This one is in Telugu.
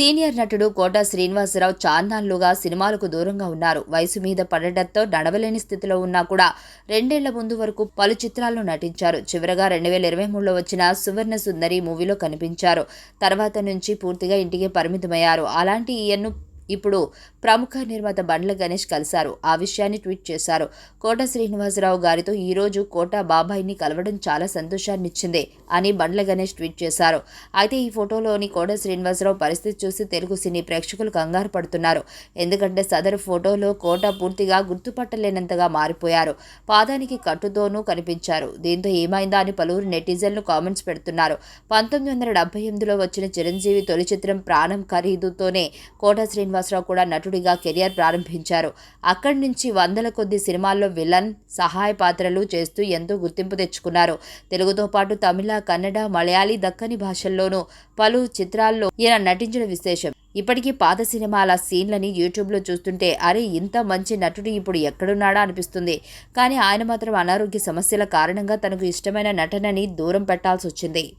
సీనియర్ నటుడు కోట శ్రీనివాసరావు చాన్నాళ్ళుగా సినిమాలకు దూరంగా ఉన్నారు. వయసు మీద పడటంతో నడవలేని స్థితిలో ఉన్నా కూడా రెండేళ్ళ ముందు వరకు పలు చిత్రాల్లో నటించారు. చివరగా రెండు వేల ఇరవై మూడులో వచ్చిన సువర్ణ సుందరి మూవీలో కనిపించారు. తర్వాత నుంచి పూర్తిగా ఇంటికి పరిమితమయ్యారు. అలాంటి ఈయన్ను ఇప్పుడు ప్రముఖ నిర్మాత బండ్ల గణేష్ కలిశారు. ఆ విషయాన్ని ట్వీట్ చేశారు. కోట శ్రీనివాసరావు గారితో ఈరోజు కోట బాబాయిని కలవడం చాలా సంతోషాన్నిచ్చింది అని బండ్ల గణేష్ ట్వీట్ చేశారు. అయితే ఈ ఫోటోలోని కోట శ్రీనివాసరావు పరిస్థితి చూసి తెలుగు సినీ ప్రేక్షకులు కంగారు పడుతున్నారు. ఎందుకంటే సదరు ఫోటోలో కోట పూర్తిగా గుర్తుపట్టలేనంతగా మారిపోయారు. పాదానికి కట్టుతోనూ కనిపించారు. దీంతో ఏమైందా అని పలువురు నెటిజన్లు కామెంట్స్ పెడుతున్నారు. పంతొమ్మిది వందల డెబ్బై ఎనిమిదిలో వచ్చిన చిరంజీవి తొలి చిత్రం ప్రాణం ఖరీదుతోనే కోట శ్రీనివాసరావు కూడా నటుడిగా కెరియర్ ప్రారంభించారు. అక్కడి నుంచి వందల కొద్ది సినిమాల్లో విలన్ సహాయ పాత్రలు చేస్తూ ఎంతో గుర్తింపు తెచ్చుకున్నారు. తెలుగుతో పాటు తమిళ కన్నడ మలయాళీ దక్కని భాషల్లోనూ పలు చిత్రాల్లో ఈయన నటించిన విశేషం. ఇప్పటికీ పాత సినిమాల సీన్లని యూట్యూబ్లో చూస్తుంటే అరే ఇంత మంచి నటుడు ఇప్పుడు ఎక్కడున్నాడా అనిపిస్తుంది. కానీ ఆయన మాత్రం అనారోగ్య సమస్యల కారణంగా తనకు ఇష్టమైన నటనని దూరం పెట్టాల్సి వచ్చింది